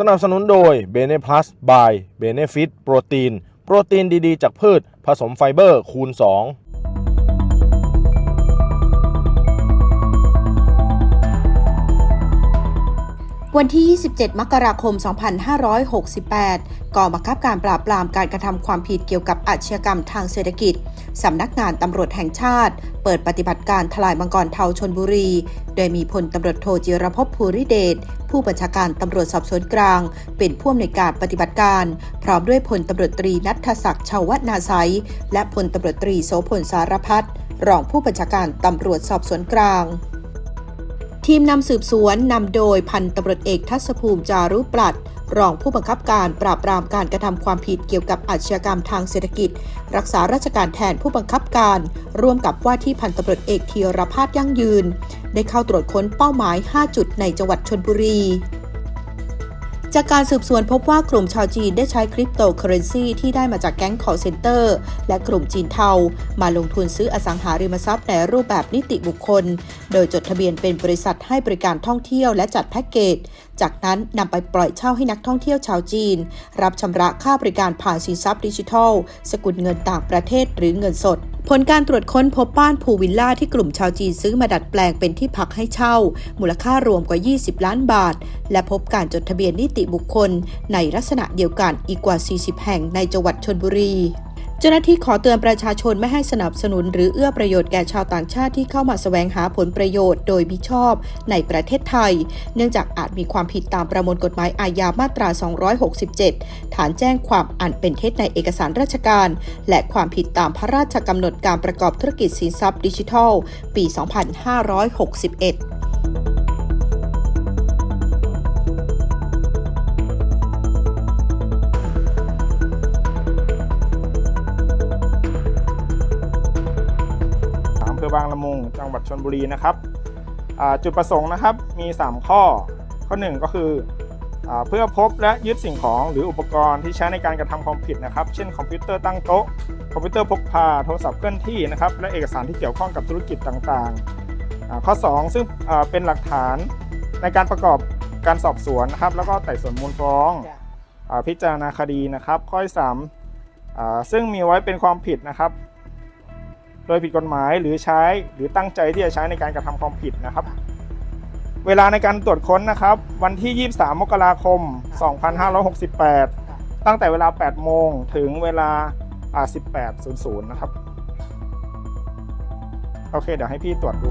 สนับสนุนโดย b e n e Plus by Benefit โปรตีน โปรตีนดี ๆ จากพืช ผสมไฟเบอร์คูณ 2 วันที่ 27 มกราคม 2568 กองบังคับการปราบปรามการกระทำความผิดเกี่ยวกับอาชญากรรมทางเศรษฐกิจ สำนักงานตำรวจแห่งชาติ เปิดปฏิบัติการทลายมังกรเทาชนบุรี โดยมีพลตำรวจโทจิรภพภูริเดช ผู้บัญชาการตำรวจสอบสวนกลาง เป็นผู้อำนวยการปฏิบัติการ พร้อมด้วยพลตำรวจตรีนัทศักดิ์ชาวนาไซและพลตำรวจตรีโสพลสารพัฒรองผู้บัญชาการตำรวจสอบสวนกลาง ทีมนำสืบสวนนำโดยพันตำรวจเอกทัศภูมิจารุปลัดรองผู้บังคับการปราบปรามการกระทำความผิดเกี่ยวกับอาชญากรรมทางเศรษฐกิจ รักษาราชการแทนผู้บังคับการ ร่วมกับว่าที่พันตำรวจเอกเทียรพาสยั่งยืน ได้เข้าตรวจค้นเป้าหมาย 5 จุดในจังหวัดชนบุรี จากการสืบสวนพบว่ากลุ่มชาวจีนได้ใช้คริปโตเคอเรนซีที่ได้มาจากแก๊ง call center และกลุ่มจีนเทา มาลงทุนซื้ออสังหาริมทรัพย์ในรูปแบบนิติบุคคล โดยจดทะเบียนเป็นบริษัทให้บริการท่องเที่ยวและจัดแพ็กเกจ จากนั้นนำไปปล่อยเช่าให้นักท่องเที่ยวชาวจีน รับชำระค่าบริการผ่านสินทรัพย์ดิจิทัล สกุลเงินต่างประเทศหรือเงินสด ผลการตรวจค้นพบบ้านภูวิลล่าที่กลุ่มชาวจีนซื้อมาดัดแปลงเป็นที่พักให้เช่า มูลค่ารวมกว่า 20 ล้านบาท และพบการจดทะเบียนนิติบุคคล ในลักษณะเดียวกันอีกกว่า 40 แห่งในจังหวัดชนบุรี เจ้าหน้าที่ขอเตือนประชาชนไม่ให้สนับสนุน หรือเอื้อประโยชน์แก่ชาวต่างชาติที่เข้ามาแสวงหาผลประโยชน์ โดยมิชอบในประเทศไทย เนื่องจากอาจมีความผิดตามประมวลกฎหมายอาญามาตรา 267 ฐานแจ้งความอันเป็นเท็จในเอกสารราชการ และความผิดตามพระราชกำหนดการประกอบธุรกิจสินทรัพย์ดิจิทัล ปี 2561างละมุง จังหวัดชนบุรีนะครับอ่าจุดประสงค์นะครับมี 3 ข้อ ข้อ 1 ก็คืออาเพื่อพบและยึดสิ่งของหรืออุปกรณ์ที่ใช้ในการกระทำความผิดนะครับ เช่นคอมพิวเตอร์ตั้งโต๊ะ คอมพิวเตอร์พกพา โทรศัพท์เคลื่อนที่นะครับ และเอกสารที่เกี่ยวข้องกับธุรกิจต่างๆอ่าข้อ 2 ซึ่งอ่าเป็นหลักฐานในการประกอบการสอบสวนนะครับ แล้วก็ไต่สวนมูลฟ้องอาพิจารณาคดีนะครับ ข้อที่สามอ่าซึ่งมีไว้เป็นความผิดนะครับ โดยผิดกฎหมายหรือใช้หรือตั้งใจที่จะใช้ในการกระทำความผิดนะครับ เวลาในการตรวจค้นนะครับ วันที่ 23 มกราคม 2568 ตั้งแต่เวลา 8 โมงถึงเวลาอ่า18.00 นะครับ โอเค เดี๋ยวให้พี่ตรวจดู